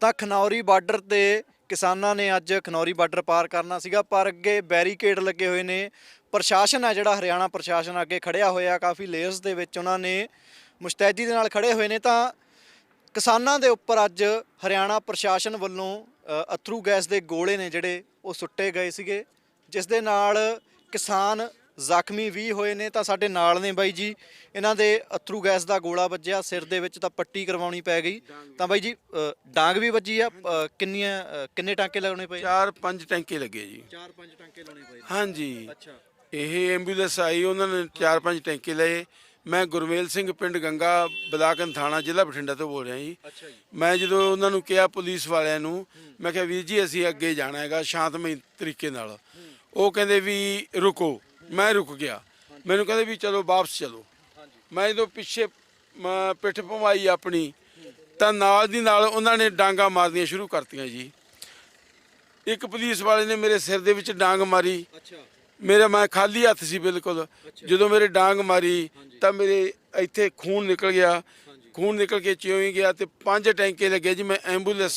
ਤਾਂ ਖਨੌਰੀ ਬਾਰਡਰ ਤੇ ਕਿਸਾਨਾਂ ਨੇ ਅੱਜ ਖਨੌਰੀ ਬਾਰਡਰ ਪਾਰ ਕਰਨਾ ਸੀਗਾ, ਪਰ ਅੱਗੇ ਬੈਰੀਕੇਡ ਲੱਗੇ ਹੋਏ ਨੇ। ਪ੍ਰਸ਼ਾਸਨ ਹੈ ਜਿਹੜਾ, ਹਰਿਆਣਾ ਪ੍ਰਸ਼ਾਸਨ ਅੱਗੇ ਖੜਿਆ ਹੋਇਆ, ਕਾਫੀ ਲੇਅਰਸ ਦੇ ਵਿੱਚ ਉਹਨਾਂ ਨੇ ਮੁਸਤੈਦੀ ਦੇ ਨਾਲ ਖੜੇ ਹੋਏ ਨੇ। ਤਾਂ ਕਿਸਾਨਾਂ ਦੇ ਉੱਪਰ ਅੱਜ ਹਰਿਆਣਾ ਪ੍ਰਸ਼ਾਸਨ ਵੱਲੋਂ ਅਥਰੂ ਗੈਸ ਦੇ ਗੋਲੇ ਨੇ ਜਿਹੜੇ, ਉਹ ਸੁੱਟੇ ਗਏ ਸੀਗੇ, ਜਿਸ ਦੇ ਨਾਲ ਕਿਸਾਨ ਜ਼ਖਮੀ ਵੀ ਹੋਏ ਨੇ ਤਾਂ ਸਾਡੇ ਨਾਲ ਨੇ ਬਾਈ ਜੀ। ਇਹਨਾਂ ਦੇ ਅਥਰੂ ਗੈਸ ਦਾ ਗੋਲਾ ਵੱਜਿਆ ਸਿਰ ਦੇ ਵਿੱਚ ਤਾਂ ਪੱਟੀ ਕਰਵਾਉਣੀ ਪੈ ਗਈ। ਤਾਂ ਬਾਈ ਜੀ ਡਾਂਗ ਵੀ ਵੱਜੀ ਆ ਕਿੰਨੀਆਂ ਕਿੰਨੇ ਟਾਂਕੇ ਲਾਉਣੇ ਪਏ? ਚਾਰ ਪੰਜ ਟੈਂਕੇ ਲੱਗੇ ਜੀ। 4-5 ਟਾਂਕੇ ਲਾਉਣੇ ਪਏ। ਹਾਂਜੀ। ਅੱਛਾ। ਇਹ ਐਂਬੂਲੈਂਸ ਆਈ ਉਹਨਾਂ ਨੇ ਚਾਰ ਪੰਜ ਟੈਂਕੇ ਲਏ। ਮੈਂ ਗੁਰਮੇਲ ਸਿੰਘ ਪਿੰਡ ਗੰਗਾ ਬਲਾਕਨ ਥਾਣਾ ਜ਼ਿਲ੍ਹਾ ਬਠਿੰਡਾ ਤੋਂ ਬੋਲ ਰਿਹਾ ਜੀ। ਮੈਂ ਜਦੋਂ ਉਹਨਾਂ ਨੂੰ ਕਿਹਾ ਪੁਲਿਸ ਵਾਲਿਆਂ ਨੂੰ ਮੈਂ ਕਿਹਾ ਵੀਰ ਜੀ ਅਸੀਂ ਅੱਗੇ ਜਾਣਾ ਹੈਗਾ ਸ਼ਾਂਤਮਈ ਤਰੀਕੇ ਨਾਲ। ਉਹ ਕਹਿੰਦੇ ਵੀ ਰੁਕੋ। ਮੈਂ ਰੁਕ ਗਿਆ। ਮੈਨੂੰ ਕਹਿੰਦੇ ਵੀ ਚਲੋ ਵਾਪਸ ਚਲੋ। ਮੈਂ ਜਦੋਂ ਪਿੱਛੇ ਪਿੱਠ ਭਵਾਈ ਆਪਣੀ ਤਾਂ ਨਾਲ ਦੀ ਨਾਲ ਉਹਨਾਂ ਨੇ ਡਾਂਗਾ ਮਾਰਨੀਆਂ ਸ਼ੁਰੂ ਕਰਤੀਆਂ ਜੀ। ਇੱਕ ਪੁਲਿਸ ਵਾਲੇ ਨੇ ਮੇਰੇ ਸਿਰ ਦੇ ਵਿੱਚ ਡਾਂਗ ਮਾਰੀ। ਅੱਛਾ। ਮੇਰਾ ਮੈਂ ਖਾਲੀ ਹੱਥ ਸੀ ਬਿਲਕੁਲ। ਜਦੋਂ ਮੇਰੇ ਡਾਂਗ ਮਾਰੀ ਤਾਂ ਮੇਰੇ ਇੱਥੇ ਖੂਨ ਨਿਕਲ ਗਿਆ। ਖੂਨ ਨਿਕਲ ਕੇ ਚਿਉਂ ਹੀ ਗਿਆ ਤੇ ਪੰਜ ਟੈਂਕੇ ਲੱਗੇ ਜੀ ਮੈਂ ਐਂਬੂਲੈਂਸ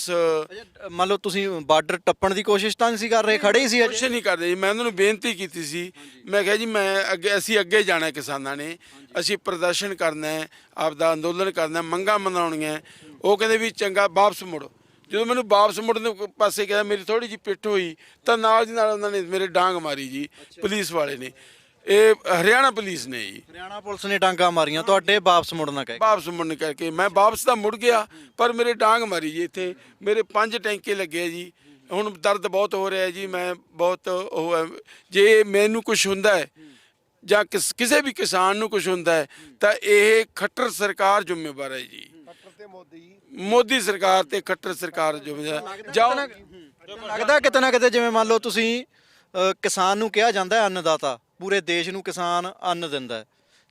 ਮੰਨ ਲਓ ਤੁਸੀਂ ਬਾਰਡਰ ਟੱਪਣ ਦੀ ਕੋਸ਼ਿਸ਼ ਤਾਂ ਨਹੀਂ ਸੀ ਕਰ ਰਹੇ ਖੜੇ ਹੀ ਸੀ ਕੁਛ ਨਹੀਂ ਕਰਦੇ ਜੀ ਮੈਂ ਉਹਨਾਂ ਨੂੰ ਬੇਨਤੀ ਕੀਤੀ ਸੀ। ਮੈਂ ਕਿਹਾ ਜੀ ਮੈਂ ਅੱਗੇ ਅਸੀਂ ਅੱਗੇ ਜਾਣਾ ਹੈ ਕਿਸਾਨਾਂ ਨੇ। ਅਸੀਂ ਪ੍ਰਦਰਸ਼ਨ ਕਰਨਾ ਹੈ ਆਪਦਾ ਅੰਦੋਲਨ ਕਰਨਾ ਹੈ ਮੰਗਾਂ ਮਨਾਉਣੀਆਂ ਹੈ। ਉਹ ਕਹਿੰਦੇ ਵੀ ਚੰਗਾ ਵਾਪਸ ਮੁੜੋ। ਜਦੋਂ ਮੈਨੂੰ ਵਾਪਸ ਮੁੜਨ ਦੇ ਪਾਸੇ ਕਿਹਾ ਮੇਰੀ ਥੋੜੀ ਜਿਹੀ ਪਿੱਠ ਹੋਈ ਤਾਂ ਨਾਲ ਦੀ ਨਾਲ ਉਹਨਾਂ ਨੇ ਮੇਰੇ ਡਾਂਗ ਮਾਰੀ ਜੀ ਪੁਲਿਸ ਵਾਲੇ ਨੇ। ਇਹ ਹਰਿਆਣਾ ਪੁਲਿਸ ਨੇ ਜੀ। ਹਰਿਆਣਾ ਪੁਲਿਸ ਨੇ ਟਾਂਗਾ ਮਾਰੀਆਂ ਤੁਹਾਡੇ ਵਾਪਸ ਮੁੜਨਾ ਕਹੇ ਵਾਪਸ ਮੁੜਨ ਕਰਕੇ ਮੈਂ ਵਾਪਸ ਤਾਂ ਮੁੜ ਗਿਆ ਪਰ ਮੇਰੇ ਡਾਂਗ ਮਾਰੀ ਜੀ ਇੱਥੇ। ਮੇਰੇ ਪੰਜ ਟੈਂਕੇ ਲੱਗੇ ਆ ਜੀ। ਹੁਣ ਦਰਦ ਬਹੁਤ ਹੋ ਰਿਹਾ ਜੀ ਮੈਂ ਬਹੁਤ ਉਹ ਹੈ। ਜੇ ਮੈਨੂੰ ਕੁਝ ਹੁੰਦਾ ਹੈ ਜਾਂ ਕਿਸ- ਕਿਸੇ ਵੀ ਕਿਸਾਨ ਨੂੰ ਕੁਝ ਹੁੰਦਾ ਹੈ ਤਾਂ ਇਹ ਖੱਟਰ ਸਰਕਾਰ ਜ਼ਿੰਮੇਵਾਰ ਹੈ ਜੀ। ਮੋਦੀ ਸਰਕਾਰ ਤੇ ਖੱਟਰ ਸਰਕਾਰ ਜ਼ਿੰਮੇਵਾਰ ਜਾਓ। ਲੱਗਦਾ ਕਿਤੇ ਨਾ ਕਿਤੇ ਜਿਵੇਂ ਮੰਨ ਲਓ ਤੁਸੀਂ ਅ, ਕਿਸਾਨ ਨੂੰ ਕਿਹਾ ਜਾਂਦਾ ਹੈ ਅੰਨਦਾਤਾ। ਪੂਰੇ ਦੇਸ਼ ਨੂੰ ਕਿਸਾਨ ਅੰਨ ਦਿੰਦਾ ਹੈ।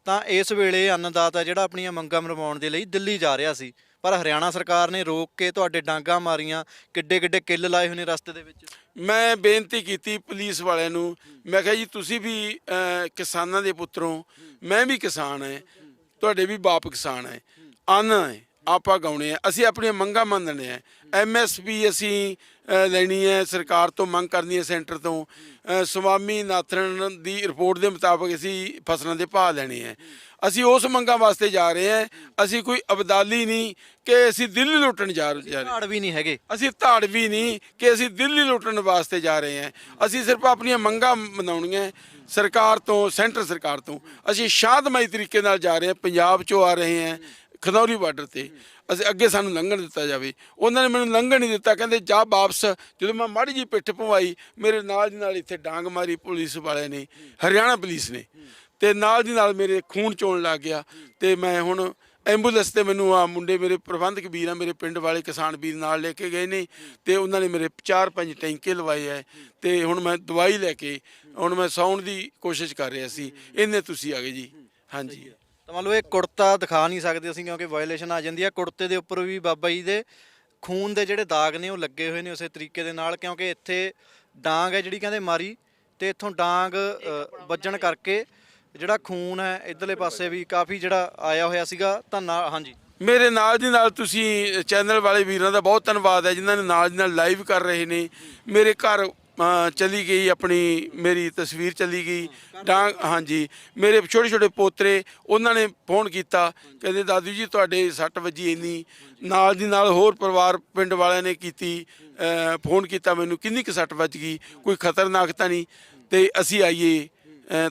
ਤਾਂ ਇਸ ਵੇਲੇ ਅੰਨਦਾਤਾ ਜਿਹੜਾ ਆਪਣੀਆਂ ਮੰਗਾਂ ਮਰਵਾਉਣ ਦੇ ਲਈ ਦਿੱਲੀ ਜਾ ਰਿਹਾ ਸੀ। ਪਰ ਹਰਿਆਣਾ ਸਰਕਾਰ ਨੇ ਰੋਕ ਕੇ ਤੁਹਾਡੇ ਡਾਂਗਾ ਮਾਰੀਆਂ ਕਿੱਡੇ ਕਿੱਡੇ ਕਿੱਲ ਲਾਏ ਹੋਏ ਨੇ ਰਸਤੇ ਦੇ ਵਿੱਚ? ਮੈਂ ਬੇਨਤੀ ਕੀਤੀ ਪੁਲਿਸ ਵਾਲਿਆਂ ਨੂੰ ਮੈਂ ਕਿਹਾ ਜੀ ਤੁਸੀਂ ਵੀ ਅਹ, ਕਿਸਾਨਾਂ ਦੇ ਪੁੱਤਰੋਂ ਮੈਂ ਵੀ ਕਿਸਾਨ ਹੈ ਤੁਹਾਡੇ ਵੀ ਬਾਪ ਕਿਸਾਨ ਹੈ ਅੰਨ ਹੈ। ਆਪਾਂ ਗਾਉਣੇ ਆ। ਅਸੀਂ ਆਪਣੀਆਂ ਮੰਗਾਂ ਮੰਨਣੇ ਆ। ਐਮਐਸਪੀ ਅਸੀਂ ਲੈਣੀ ਹੈ ਸਰਕਾਰ ਤੋਂ ਮੰਗ ਕਰਨੀ ਹੈ ਸੈਂਟਰ ਤੋਂ। ਸਵਾਮੀ ਨਾਥਰਨ ਦੀ ਰਿਪੋਰਟ ਦੇ ਮੁਤਾਬਕ ਅਸੀਂ ਫਸਲਾਂ ਦੇ ਭਾਅ ਲੈਣੇ ਆ। ਅਸੀਂ ਉਸ ਮੰਗਾਂ ਵਾਸਤੇ ਜਾ ਰਹੇ ਹਾਂ ਅਸੀਂ ਕੋਈ ਅਬਦਾਲੀ ਨਹੀਂ ਕਿ ਅਸੀਂ ਦਿੱਲੀ ਲੁੱਟਣ ਜਾ ਰਹੇ ਝਾੜ ਵੀ ਨਹੀਂ ਹੈਗੇ। ਅਸੀਂ ਧਾੜ ਵੀ ਨਹੀਂ ਕਿ ਅਸੀਂ ਦਿੱਲੀ ਲੁੱਟਣ ਵਾਸਤੇ ਜਾ ਰਹੇ ਹਾਂ ਅਸੀਂ ਸਿਰਫ ਆਪਣੀਆਂ ਮੰਗਾਂ ਮਨਾਉਣੀਆਂ ਸਰਕਾਰ ਤੋਂ ਸੈਂਟਰ ਸਰਕਾਰ ਤੋਂ। ਅਸੀਂ ਸ਼ਾਂਤਮਈ ਤਰੀਕੇ ਨਾਲ ਜਾ ਰਹੇ ਹਾਂ ਪੰਜਾਬ ਚੋਂ ਆ ਰਹੇ ਹਾਂ ਖਨੌਰੀ ਬਾਰਡਰ ਤੇ ਅਸੀਂ ਅੱਗੇ ਸਾਨੂੰ ਲੰਘਣ ਦਿੱਤਾ ਜਾਵੇ। ਉਹਨਾਂ ਨੇ ਮੈਨੂੰ ਲੰਘਣ ਨਹੀਂ ਦਿੱਤਾ। ਕਹਿੰਦੇ, ਜਾ ਵਾਪਸ। ਜਦੋਂ ਮੈਂ ਮਾੜੀ ਜੀ ਪਿੱਠ ਪਵਾਈ, ਮੇਰੇ ਨਾਲ ਦੀ ਨਾਲ ਇੱਥੇ ਡਾਂਗ ਮਾਰੀ ਪੁਲਿਸ ਵਾਲਿਆਂ ਨੇ, ਹਰਿਆਣਾ ਪੁਲਿਸ ਨੇ। ਤੇ ਨਾਲ ਦੀ ਨਾਲ ਮੇਰੇ ਖੂਨ ਚੋਣ ਲੱਗ ਗਿਆ। ਤੇ ਮੈਂ ਹੁਣ ਐਂਬੂਲੈਂਸ ਤੇ ਮੈਨੂੰ ਆ ਮੁੰਡੇ ਮੇਰੇ ਪ੍ਰਬੰਧਕ ਵੀਰ ਆ, ਮੇਰੇ ਪਿੰਡ ਵਾਲੇ ਕਿਸਾਨ ਵੀਰ ਨਾਲ ਲੈ ਕੇ ਗਏ ਨੇ। ਤੇ ਉਹਨਾਂ ਨੇ ਮੇਰੇ 4-5 ਟੈਂਕੇ ਲਵਾਏ ਐ। ਤੇ ਹੁਣ ਮੈਂ ਦਵਾਈ ਲੈ ਕੇ, ਹੁਣ ਮੈਂ ਸੌਣ ਦੀ ਕੋਸ਼ਿਸ਼ ਕਰ ਰਿਹਾ ਸੀ। ਇਹਨੇ ਤੁਸੀਂ ਆ ਗਏ ਜੀ। ਹਾਂਜੀ। ਤਾਂ ਮੰਨ ਲਓ ਇਹ ਕੁੜਤਾ ਦਿਖਾ ਨਹੀਂ ਸਕਦੇ ਅਸੀਂ ਕਿਉਂਕਿ ਵਾਇਲੇਸ਼ਨ ਆ ਜਾਂਦੀ ਹੈ ਕੁੜਤੇ ਦੇ ਉੱਪਰ ਵੀ ਬਾਬਾ ਜੀ ਦੇ ਖੂਨ ਦੇ ਜਿਹੜੇ ਦਾਗ ਨੇ ਉਹ ਲੱਗੇ ਹੋਏ ਨੇ ਉਸੇ ਤਰੀਕੇ ਦੇ ਨਾਲ ਕਿਉਂਕਿ ਇੱਥੇ ਡਾਂਗ ਹੈ ਜਿਹੜੀ ਕਹਿੰਦੇ ਮਾਰੀ ਤੇ ਇੱਥੋਂ ਡਾਂਗ ਵੱਜਣ ਕਰਕੇ ਜਿਹੜਾ ਖੂਨ ਹੈ ਇਧਰਲੇ ਪਾਸੇ ਵੀ ਕਾਫੀ ਜਿਹੜਾ ਆਇਆ ਹੋਇਆ ਸੀਗਾ। ਤਾਂ ਨਾਲ ਹਾਂਜੀ। ਮੇਰੇ ਨਾਲ ਦੀ ਨਾਲ ਤੁਸੀਂ ਚੈਨਲ ਵਾਲੇ ਵੀਰਾਂ ਦਾ ਬਹੁਤ ਧੰਨਵਾਦ ਹੈ ਜਿਨ੍ਹਾਂ ਨੇ ਨਾਲ ਦੀ ਨਾਲ ਲਾਈਵ ਕਰ ਰਹੇ ਨੇ। ਮੇਰੇ ਘਰ ਚਲੀ ਗਈ ਆਪਣੀ, ਮੇਰੀ ਤਸਵੀਰ ਚਲੀ ਗਈ। ਡਾਂਗ, ਹਾਂਜੀ, ਮੇਰੇ ਛੋਟੇ ਛੋਟੇ ਪੋਤਰੇ, ਉਹਨਾਂ ਨੇ ਫੋਨ ਕੀਤਾ, ਕਹਿੰਦੇ, ਦਾਦੂ ਜੀ, ਤੁਹਾਡੇ ਸੱਟ ਵੱਜੀ ਇੰਨੀ। ਨਾਲ ਦੀ ਨਾਲ ਹੋਰ ਪਰਿਵਾਰ ਪਿੰਡ ਵਾਲਿਆਂ ਨੇ ਕੀਤੀ ਫੋਨ ਕੀਤਾ ਮੈਨੂੰ, ਕਿੰਨੀ ਕੁ ਸੱਟ ਵੱਜ ਗਈ? ਕੋਈ ਖਤਰਨਾਕ ਤਾਂ ਨਹੀਂ? ਤੇ ਅਸੀਂ ਆਈਏ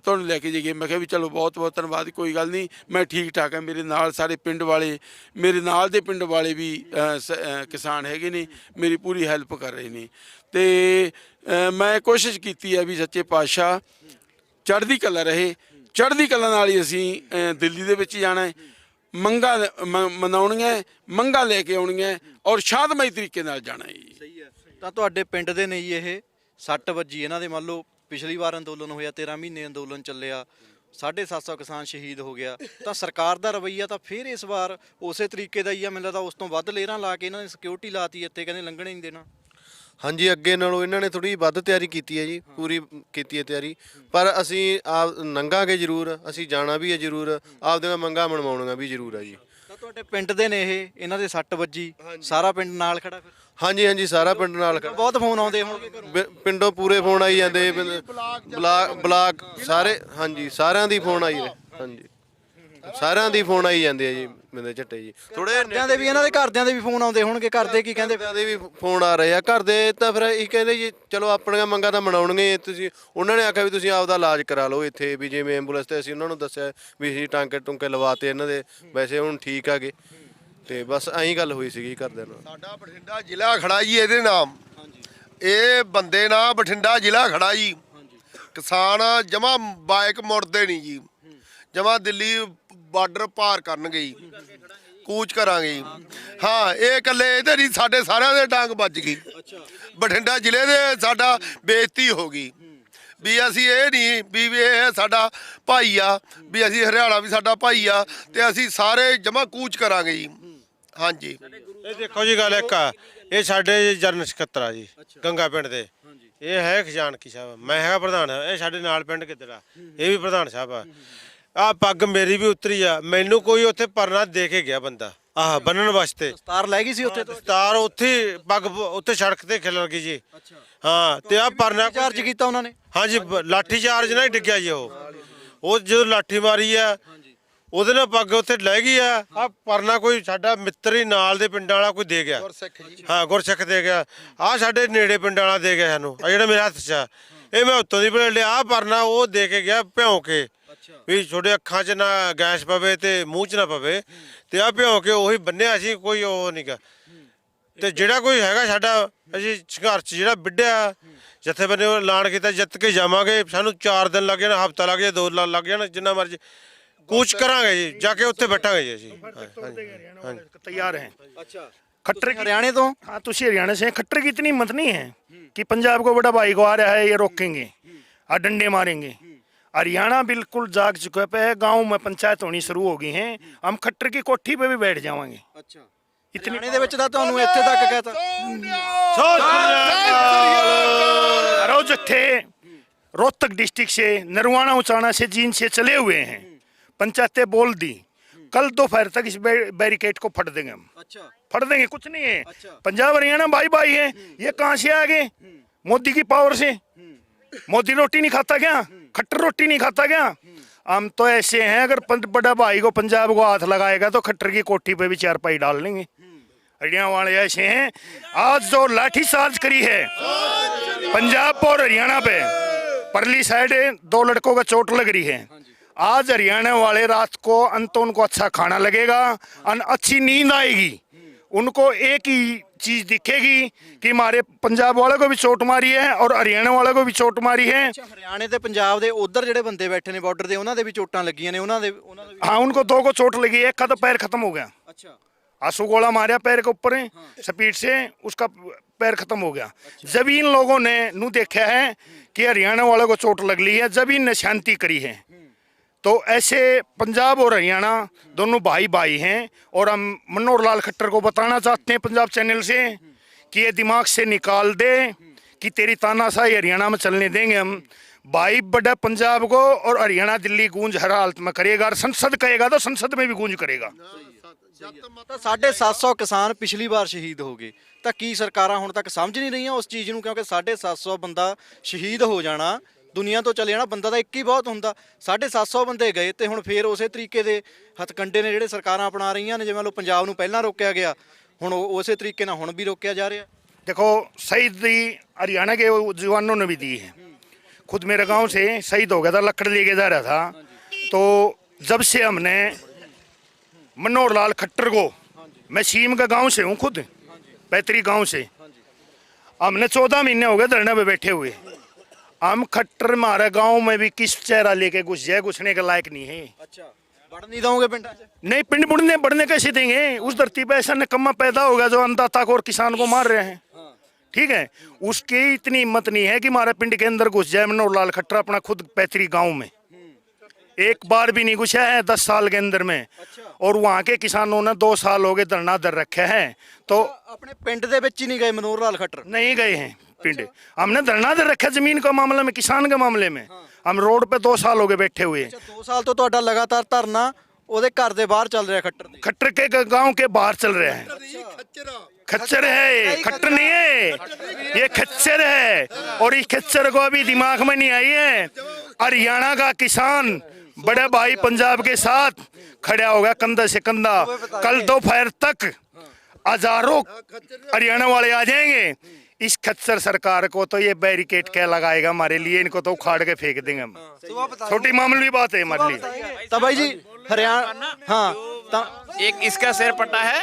ਤੁਹਾਨੂੰ ਲੈ ਕੇ ਜਾਈਏ। ਮੈਂ ਕਿਹਾ ਵੀ ਚਲੋ ਬਹੁਤ ਬਹੁਤ ਧੰਨਵਾਦ, ਕੋਈ ਗੱਲ ਨਹੀਂ। ਮੈਂ ਠੀਕ ਠਾਕ ਹਾਂ। ਮੇਰੇ ਨਾਲ ਸਾਰੇ ਪਿੰਡ ਵਾਲੇ, ਮੇਰੇ ਨਾਲ ਦੇ ਪਿੰਡ ਵਾਲੇ ਵੀ ਸ- ਕਿਸਾਨ ਹੈਗੇ ਨੇ। ਮੇਰੀ ਪੂਰੀ ਹੈਲਪ ਕਰ ਰਹੇ ਨੇ। ਤੇ ਮੈਂ ਕੋਸ਼ਿਸ਼ ਕੀਤੀ ਹੈ ਵੀ ਸੱਚੇ ਪਾਤਸ਼ਾਹ ਚੜ੍ਹਦੀ ਕਲਾ ਰਹੇ। ਚੜ੍ਹਦੀ ਕਲਾ ਨਾਲ ਹੀ ਅਸੀਂ ਦਿੱਲੀ ਦੇ ਵਿੱਚ ਜਾਣਾ ਹੈ। ਮੰਗਾ ਮਨਾਉਣੀਆਂ ਮੰਗਾ ਲੈ ਕੇ ਆਉਣੀਆਂ ਔਰ ਸ਼ਾਂਤਮਈ ਤਰੀਕੇ ਨਾਲ ਜਾਣਾ ਹੈ। ਜੀ ਸਹੀ ਹੈ। ਤਾਂ ਤੁਹਾਡੇ ਪਿੰਡ ਦੇ ਨੇ ਜੀ ਇਹ ਸੱਟ ਵੱਜੀ। ਇਹਨਾਂ ਦੇ ਮੰਨ ਲਓ ਪਿਛਲੀ ਵਾਰ ਅੰਦੋਲਨ ਹੋਇਆ 13 ਮਹੀਨੇ ਅੰਦੋਲਨ ਚੱਲਿਆ 750 ਕਿਸਾਨ ਸ਼ਹੀਦ ਹੋ ਗਿਆ। ਤਾਂ ਸਰਕਾਰ ਦਾ ਰਵਈਆ ਤਾਂ ਫਿਰ ਇਸ ਵਾਰ ਉਸੇ ਤਰੀਕੇ ਦਾ ਹੀ ਆ ਮੈਨੂੰ ਲੱਗਦਾ ਉਸ ਤੋਂ ਵੱਧ ਲੇਅਰਾਂ ਲਾ ਕੇ ਇਹਨਾਂ ਨੇ ਸਿਕਿਉਰਿਟੀ ਲਾਤੀ ਇੱਥੇ ਕਹਿੰਦੇ ਲੰਘਣੇ ਨਹੀਂ ਦੇਣਾ। ਹਾਂਜੀ ਅੱਗੇ ਨਾਲੋਂ ਇਹਨਾਂ ਨੇ ਥੋੜੀ ਵੱਧ ਤਿਆਰੀ ਕੀਤੀ ਹੈ ਜੀ ਪੂਰੀ ਕੀਤੀ ਹੈ ਤਿਆਰੀ। ਪਰ ਅਸੀਂ ਆਪ ਨੰਗਾਂਗੇ ਜ਼ਰੂਰ ਅਸੀਂ ਜਾਣਾ ਵੀ ਹੈ ਜ਼ਰੂਰ ਆਪਦੀਆਂ ਮੰਗਾਂ ਮਨਵਾਉਣੀਆਂ ਵੀ ਜ਼ਰੂਰ ਹੈ ਜੀ। ਤਾਂ ਤੁਹਾਡੇ ਪਿੰਡ ਦੇ ਨੇ ਇਹ ਇਹਨਾਂ ਦੇ ਸੱਟ ਵੱਜੀ ਸਾਰਾ ਪਿੰਡ ਨਾਲ ਖੜਾ ਫਿਰ? ਹਾਂਜੀ ਹਾਂਜੀ ਸਾਰਾ ਪਿੰਡ ਨਾਲ ਖੜਾ। ਬਹੁਤ ਫੋਨ ਆਉਂਦੇ ਹੋਣਗੇ ਘਰੋਂ। ਬਿ- ਪਿੰਡੋਂ ਪੂਰੇ ਫੋਨ ਆਈ ਜਾਂਦੇ ਬਲਾਕ ਬਲਾਕ ਸਾਰੇ ਹਾਂਜੀ ਸਾਰਿਆਂ ਦੀ ਫੋਨ ਆਈ ਰਹੇ ਹਾਂਜੀ। ਸਾਰਿਆਂ ਦੀ ਫੋਨ ਆਈ ਜਾਂਦੇ ਆ ਜੀ ਮਿੰਦੇ ਝੱਟੇ ਜੀ। ਥੋੜੇ ਘਰਦਿਆਂ ਦੇ ਵੀ ਇਹਨਾਂ ਦੇ ਘਰਦਿਆਂ ਦੇ ਵੀ ਫੋਨ ਆਉਂਦੇ ਹੋਣਗੇ ਘਰਦੇ ਕੀ ਕਹਿੰਦੇ? ਦੇ ਵੀ ਫੋਨ ਆ ਰਹੇ ਆ ਘਰ ਦੇ ਤਾਂ ਫਿਰ ਇਹ ਕਹਿੰਦੇ ਜੀ ਚਲੋ ਆਪਣੀਆਂ ਮੰਗਾਂ ਤਾਂ ਮਨਾਉਣਗੇ ਤੁਸੀਂ ਉਹਨਾਂ ਨੇ ਆਖਿਆ ਵੀ ਤੁਸੀਂ ਆਪਦਾ ਇਲਾਜ ਕਰਾ ਲਓ ਇੱਥੇ ਵੀ ਜਿਵੇਂ ਐਂਬੂਲੈਂਸ ਤੇ ਅਸੀਂ ਉਹਨਾਂ ਨੂੰ ਦੱਸਿਆ ਵੀ ਅਸੀਂ ਟਾਂਕੇ ਟੁੰਕੇ ਲਵਾਤੇ ਇਹਨਾਂ ਦੇ ਵੈਸੇ ਹੁਣ ਠੀਕ ਆਗੇ ਤੇ ਬਸ ਐਂ ਗੱਲ ਹੋਈ ਸੀਗੀ ਘਰਦਿਆਂ ਨਾਲ। ਸਾਡਾ ਬਠਿੰਡਾ ਜ਼ਿਲ੍ਹਾ ਖੜਾ ਜੀ ਇਹਦੇ ਨਾਮ। ਇਹ ਬੰਦੇ ਨਾਲ ਬਠਿੰਡਾ ਜ਼ਿਲ੍ਹਾ ਖੜਾ ਜੀ। ਕਿਸਾਨ ਜਮਾ ਬਾਈਕ ਮੁੜਦੇ ਨਹੀਂ ਜੀ। ਜਮਾ ਦਿੱਲੀ ਬਾਰਡਰ ਪਾਰ ਕਰਨਗੇ ਜੀ। ਕੂਚ ਕਰਾਂਗੇ ਜੀ। ਹਾਂ। ਇਹ ਇਕੱਲੇ ਇਹਦੇ ਨਹੀਂ ਸਾਡੇ ਸਾਰਿਆਂ ਦੇ ਡਾਂਗ ਵੱਜ ਗਈ। ਬਠਿੰਡਾ ਜ਼ਿਲ੍ਹੇ ਦੇ ਸਾਡਾ ਬੇਇੱਜ਼ਤੀ ਹੋ ਗਈ। ਵੀ ਅਸੀਂ ਇਹ ਨਹੀਂ ਵੀ ਵੀ ਇਹ ਸਾਡਾ ਭਾਈ ਆ ਵੀ ਅਸੀਂ ਹਰਿਆਣਾ ਵੀ ਸਾਡਾ ਭਾਈ ਆ ਤੇ ਅਸੀਂ ਸਾਰੇ ਜਮਾ ਕੂਚ ਕਰਾਂਗੇ ਜੀ। ਹਾਂਜੀ। ਇਹ ਦੇਖੋ ਜੀ ਗੱਲ ਇੱਕ ਆ। ਇਹ ਸਾਡੇ ਜਰਨ ਸਕੱਤਰ ਆ ਜੀ ਗੰਗਾ ਪਿੰਡ ਦੇ। ਇਹ ਹੈ ਖਜ਼ਾਨਕੀ ਸਾਹਿਬ। ਮੈਂ ਹੈਗਾ ਪ੍ਰਧਾਨ ਇਹ ਸਾਡੇ ਨਾਲ ਪਿੰਡ ਕਿੱਧਰ ਆ? ਇਹ ਵੀ ਪ੍ਰਧਾਨ ਸਾਹਿਬ ਆ। ਆ ਪੱਗ ਮੇਰੀ ਵੀ ਉਤਰੀ ਆ। ਮੈਨੂੰ ਕੋਈ ਉੱਥੇ ਪਰਨਾ ਦੇ ਕੇ ਗਿਆ ਬੰਦਾ ਆਹ ਬੰਨਣ ਵਾਸਤੇ। ਤਾਰ ਲੈ ਗਈ ਸੀ ਉੱਥੇ ਤੋਂ? ਸਤਾਰ ਉੱਥੇ ਪੱਗ ਉੱਥੇ ਸੜਕ ਤੇ ਖਿਲਰ ਗਈ ਜੀ। ਹਾਂ ਤੇ ਆ ਪਰਨਾ ਚਾਰਜ ਕੀਤਾ ਉਹਨਾਂ ਨੇ? ਹਾਂਜੀ ਲਾਠੀ ਚਾਰਜ ਨਾਲ ਹੀ ਡਿੱਗਿਆ ਜੀ ਉਹ। ਉਹ ਜਦੋਂ ਲਾਠੀ ਮਾਰੀ ਆ ਉਹਦੇ ਨਾਲ ਪੱਗ ਉੱਥੇ ਲੈ ਗਈ ਆ। ਆ ਪਰਨਾ ਕੋਈ ਸਾਡਾ ਮਿੱਤਰ ਹੀ ਨਾਲ ਦੇ ਪਿੰਡਾਂ ਵਾਲਾ ਕੋਈ ਦੇ ਗਿਆ। ਹਾਂ ਗੁਰਸਿੱਖ ਦੇ ਗਿਆ। ਆ ਸਾਡੇ ਨੇੜੇ ਪਿੰਡਾਂ ਵਾਲਾ ਦੇ ਗਿਆ ਸਾਨੂੰ। ਆ ਜਿਹੜਾ ਮੇਰੇ ਹੱਥ 'ਚ ਆ। ਇਹ ਮੈਂ ਉੱਤੋਂ ਦੀ ਲਿਆ। ਆ ਪਰਨਾ ਉਹ ਦੇ ਕੇ ਗਿਆ ਭਿਉਂ ਕੇ। ਵੀ ਛੋਟੇ ਅੱਖਾਂ 'ਚ ਨਾ ਗੈਸ ਪਵੇ ਤੇ ਮੂੰਹ 'ਚ ਨਾ ਪਵੇ। ਤੇ ਆ ਭਿਉਂ ਕੇ ਉਹੀ ਬੰਨਿਆ ਸੀ ਕੋਈ ਉਹ ਨਹੀਂਗਾ ਤੇ ਜਿਹੜਾ ਕੋਈ ਹੈਗਾ ਸਾਡਾ ਅਸੀਂ ਸੰਘਰਸ਼ ਜਿਹੜਾ ਵਿੱਢਿਆ ਜਿੱਥੇ ਬੰਨੇ ਉਹ ਐਲਾਨ ਕੀਤਾ ਜਿੱਤ ਕੇ ਜਾਵਾਂਗੇ। ਸਾਨੂੰ 4 ਦਿਨ ਲੱਗ ਜਾਣ ਹਫਤਾ ਲੱਗ ਜਾਏ 2 ਲੱਗ ਜਾਣ ਜਿੰਨਾ ਮਰਜ਼ੀ। ਕੂਚ ਕਰਾਂਗੇ ਜੀ ਜਾ ਕੇ ਉੱਥੇ ਬੈਠਾਂਗੇ ਜੀ ਅਸੀਂ ਹਾਂਜੀ तैयार हैं ਅੱਛਾ खट्टर की ਹਰਿਆਣੇ ਤੋਂ हाँ तो उसी हरियाणा से हैं। खट्टर की इतनी हिम्मत नहीं है कि पंजाब को बड़ा भाई को आ रहा है ये रोकेंगे और डंडे मारेंगे हरियाणा बिल्कुल जाग चुके पे है गांव में पंचायत होनी शुरू हो गई हैं हम खट्टर की कोठी पे भी बैठ जाएंगे ਅੱਛਾ ਇਤਨੀ ਦੇ ਵਿੱਚ ਤਾਂ ਤੁਹਾਨੂੰ ਇੱਥੇ ਤੱਕ ਕਹਤਾ अरो जत्थे रोहतक डिस्ट्रिक्ट से नरवाना उचाना से जीन से चले हुए हैं पंचायतें बोल दी कल दोपहर तक इस बैरिकेड को फट देंगे हम। ਅੱਛਾ फट देंगे कुछ नहीं है। अच्छा। पंजाब हरियाणा भाई भाई है ये कहाँ से आ गए? मोदी की पावर से। मोदी रोटी नहीं खाता क्या? खट्टर रोटी नहीं खाता क्या? हम तो ऐसे हैं अगर बड़ा भाई को पंजाब को हाथ लगाएगा तो खट्टर की कोठी पे भी चार पाई डाल लेंगे। हरियाणा वाले ऐसे हैं आज जो लाठी चार्ज करी है पंजाब और हरियाणा पे परली साइड दो लड़कों का चोट लग रही है। आज हरियाणा वाले रात को अंत उनको अच्छा खाना लगेगा और अच्छी नींद आएगी उनको एक ही चीज दिखेगी कि हमारे पंजाब वाले को भी चोट मारी है और हरियाणा वाले को भी चोट मारी है ਅੱਛਾ ਹਰਿਆਣੇ ਤੇ ਪੰਜਾਬ ਦੇ ਉਧਰ ਜਿਹੜੇ ਬੰਦੇ ਬੈਠੇ ਨੇ ਬਾਰਡਰ ਦੇ ਉਹਨਾਂ ਦੇ ਵੀ ਚੋਟਾਂ ਲੱਗੀਆਂ ਨੇ ਉਹਨਾਂ ਦੇ ਉਹਨਾਂ ਦੇ ਵੀ हाँ उनको दो को चोट लगी एक का तो पैर खत्म हो गया ਅੱਛਾ आंसू गोला मारा पैर के ऊपर स्पीड से उसका पैर खत्म हो गया जब इन लोगों ने नू देखा है कि हरियाणा वाले को चोट लग ली है जब इन ने शांति करी है तो ऐसे पंजाब और हरियाणा दोनों भाई भाई हैं और हम मनोहर लाल खट्टर को बताना चाहते हैं पंजाब चैनल से कि ये दिमाग से निकाल दे कि तेरी तानाशाही हरियाणा में चलने देंगे हम भाई बड़ा पंजाब को और हरियाणा दिल्ली गूंज हर हालत में करेगा और संसद कहेगा तो संसद में भी गूंज करेगा ਤਾਂ 750 ਕਿਸਾਨ ਪਿਛਲੀ ਵਾਰ ਸ਼ਹੀਦ ਹੋ ਗਏ ਤਾਂ ਕੀ ਸਰਕਾਰਾਂ ਹੁਣ ਤੱਕ ਸਮਝ ਨਹੀਂ ਰਹੀਆਂ ਉਸ ਚੀਜ਼ ਨੂੰ ਕਿਉਂਕਿ 750 ਬੰਦਾ ਸ਼ਹੀਦ ਹੋ ਜਾਣਾ ਦੁਨੀਆ ਤੋਂ ਚਲੇ ਜਾਣਾ ਬੰਦਾ ਤਾਂ ਇੱਕ ਹੀ ਬਹੁਤ ਹੁੰਦਾ 750 ਬੰਦੇ ਗਏ ਤੇ ਹੁਣ ਫੇਰ ਉਸੇ ਤਰੀਕੇ ਦੇ ਹਥਕੰਡੇ ਨੇ ਜਿਹੜੇ ਸਰਕਾਰਾਂ ਅਪਣਾ ਰਹੀਆਂ ਨੇ ਜਿਵੇਂ ਲੋ ਪੰਜਾਬ ਨੂੰ ਪਹਿਲਾਂ ਰੋਕਿਆ ਗਿਆ ਹੁਣ ਉਹ ਉਸੇ ਤਰੀਕੇ ਨਾਲ ਹੁਣ ਵੀ ਰੋਕਿਆ ਜਾ ਰਿਹਾ देखो शहीद दी हरियाणा के जवानों ने भी दी है खुद मेरे गांव से शहीद हो गया था लकड़ लेके जा रहा था तो जब से हमने मनोहर लाल खट्टर को मैं सीम का गांव से हूँ खुद पैतरी गांव से हमने चौदह महीने हो गए धरने पे बैठे हुए हम खट्टर मारे गांव में भी किस चेहरा लेके घुस जाए घुसने के लायक नहीं है अच्छा बढ़ नहीं दोगे पिंड नहीं पिंड बुढ़ने बढ़ने कैसे देंगे उस धरती पे ऐसा निकम्मा पैदा होगा जो अन्नदाता को और किसान को मार रहे हैं ठीक है उसकी इतनी हिम्मत नहीं है कि हमारे पिंड के अंदर घुस जाए मनोहर लाल खट्टर अपना खुद पैतरी गाँव में एक बार भी नहीं घुसा है दस साल के अंदर में अच्छा। और वहाँ के किसानों ने दो साल हो गए धरना दर रखे हैं तो अपने पिंड के बच्चे नहीं गए मनोहर लाल खट्टर नहीं गए हैं पिंड हमने धरना दर रखा जमीन के मामले में किसान के मामले में हम रोड पे दो साल हो गए बैठे हुए ਅੱਛਾ 2 ਸਾਲ ਤੋਂ ਤੁਹਾਡਾ ਲਗਾਤਾਰ ਧਰਨਾ ਉਹਦੇ ਘਰ ਦੇ ਬਾਹਰ ਚੱਲ ਰਿਹਾ ਖੱਟਰ ਦੇ खट्टर के गांव के बाहर चल रहे हैं खच्चर है ये खट्टर नहीं है ये खच्चर है और इस खच्चर को अभी दिमाग में नहीं आई है हरियाणा का किसान बड़े भाई पंजाब के साथ खड़ा होगा कंधा से कंधा कल दोपहर तक हजारों हरियाणा वाले आ जाएंगे इस खच्चर सरकार को तो ये बैरिकेड क्या लगाएगा हमारे लिए इनको तो उखाड़ के फेंक देंगे हम छोटी मामूली बात है हमारे लिए ਤਾਂ ਬਾਈ ਜੀ ਹਰਿਆਣਾ ਹਾਂ ਤਾਂ एक इसका सिर पटा है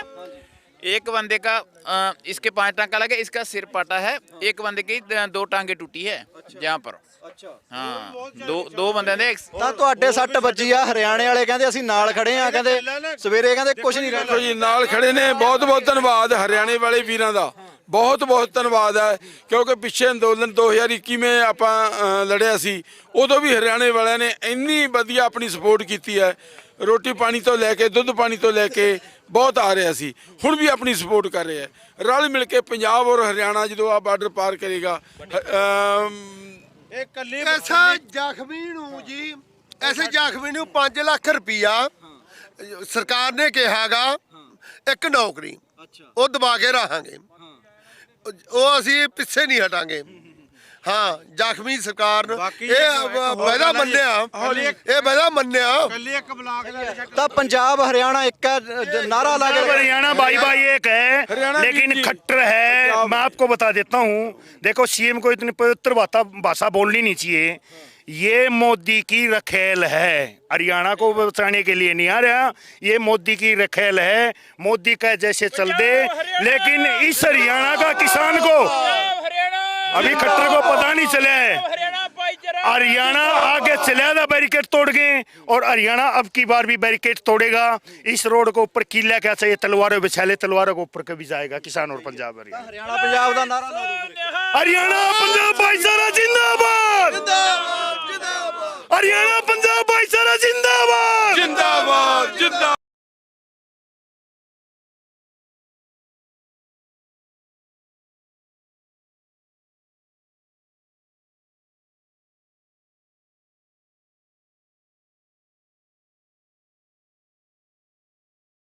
एक बंदे का अ, इसके पांच टांका लगे इसका सिर पटा है एक बंदे की अ, दो टांगे टूटी है जहाँ पर ਅੱਛਾ हाँ दो दो बंदे ने एक ਤਾਂ ਤੁਹਾਡੇ ਸੱਟ ਵੱਜੀ ਆ ਹਰਿਆਣੇ ਵਾਲੇ ਕਹਿੰਦੇ ਅਸੀਂ ਨਾਲ ਖੜੇ ਆ ਕਹਿੰਦੇ ਸਵੇਰੇ ਕਹਿੰਦੇ ਕੁਝ ਨਹੀਂ ਰਹਿਣਾ ਦੇਖੋ ਜੀ ਨਾਲ ਖੜੇ ਨੇ ਬਹੁਤ ਬਹੁਤ ਧੰਨਵਾਦ ਹਰਿਆਣੇ ਵਾਲੇ ਵੀਰਾਂ ਦਾ ਬਹੁਤ ਬਹੁਤ ਧੰਨਵਾਦ ਹੈ ਕਿਉਂਕਿ ਪਿੱਛੇ ਅੰਦੋਲਨ 2021 ਵਿੱਚ ਆਪਾਂ ਅ, ਲੜਿਆ ਸੀ ਉਦੋਂ ਵੀ ਹਰਿਆਣੇ ਵਾਲਿਆਂ ਨੇ ਇੰਨੀ ਵਧੀਆ ਆਪਣੀ ਸਪੋਰਟ ਕੀਤੀ ਹੈ। ਰੋਟੀ ਪਾਣੀ ਤੋਂ ਲੈ ਕੇ ਦੁੱਧ ਪਾਣੀ ਤੋਂ ਲੈ ਕੇ ਬਹੁਤ ਆ ਰਿਹਾ ਸੀ ਹੁਣ ਵੀ ਆਪਣੀ ਸਪੋਰਟ ਕਰ ਰਿਹਾ ਹੈ। ਰਲ ਮਿਲ ਕੇ ਪੰਜਾਬ ਔਰ ਹਰਿਆਣਾ ਜਦੋਂ ਆ ਬਾਰਡਰ ਪਾਰ ਕਰੇਗਾ ਇਹ ਕੱਲੀ ਐਸਾ ਜ਼ਖਮੀ ਨੂੰ ਜੀ ਐਸੇ ਜ਼ਖਮੀ ਨੂੰ 5 ਲੱਖ ਰੁਪਈਆ ਸਰਕਾਰ ਨੇ ਕਿਹਾਗਾ ਇੱਕ ਨੌਕਰੀ ਉਹ ਦਬਾ ਕੇ ਰਹਾਂਗੇ ਉਹ ਅਸੀਂ ਪਿੱਛੇ ਨਹੀਂ ਹਟਾਂਗੇ ਹਾਂ ਜ਼ਖਮੀ ਸਰਕਾਰ ਨੂੰ ਬਾਕੀ ਇਹ ਇੱਕ ਹੋਰ ਵਾਅਦਾ ਗੱਲ ਹੈ ਜੀ। ਮੰਨਿਆ ਇਹ ਵਾਅਦਾ ਮੰਨਿਆ ਕੱਲੀ ਇੱਕ ਬਲਾਕ ਦਾ ਤਾਂ ਪੰਜਾਬ ਹਰਿਆਣਾ ਇੱਕ ਹੈ, ਜ- ਨਾਰਾ ਲਾ ਕੇ हरियाणा भाई भाई एक है हरियाणा लेकिन भी- खट्टर है मैं आपको बता देता हूँ देखो सीएम को इतनी पवित्र भाषा भाषा बोलनी नहीं चाहिए ये मोदी की रखेल है हरियाणा को बचाने के लिए नहीं आ रहा ये मोदी की रखेल है मोदी का जैसे चल दे लेकिन इस हरियाणा का किसान को अभी खट्टर को पता नहीं चला है हरियाणा आगे चलियादा बैरिकेड तोड़ गए और हरियाणा अब की बार भी बैरिकेड तोड़ेगा इस रोड को ऊपर किला क्या चाहिए तलवारों बिछाले तलवारों को ऊपर कभी जाएगा किसान और पंजाब हरियाणा पंजाब का नारा हरियाणा पंजाब भाई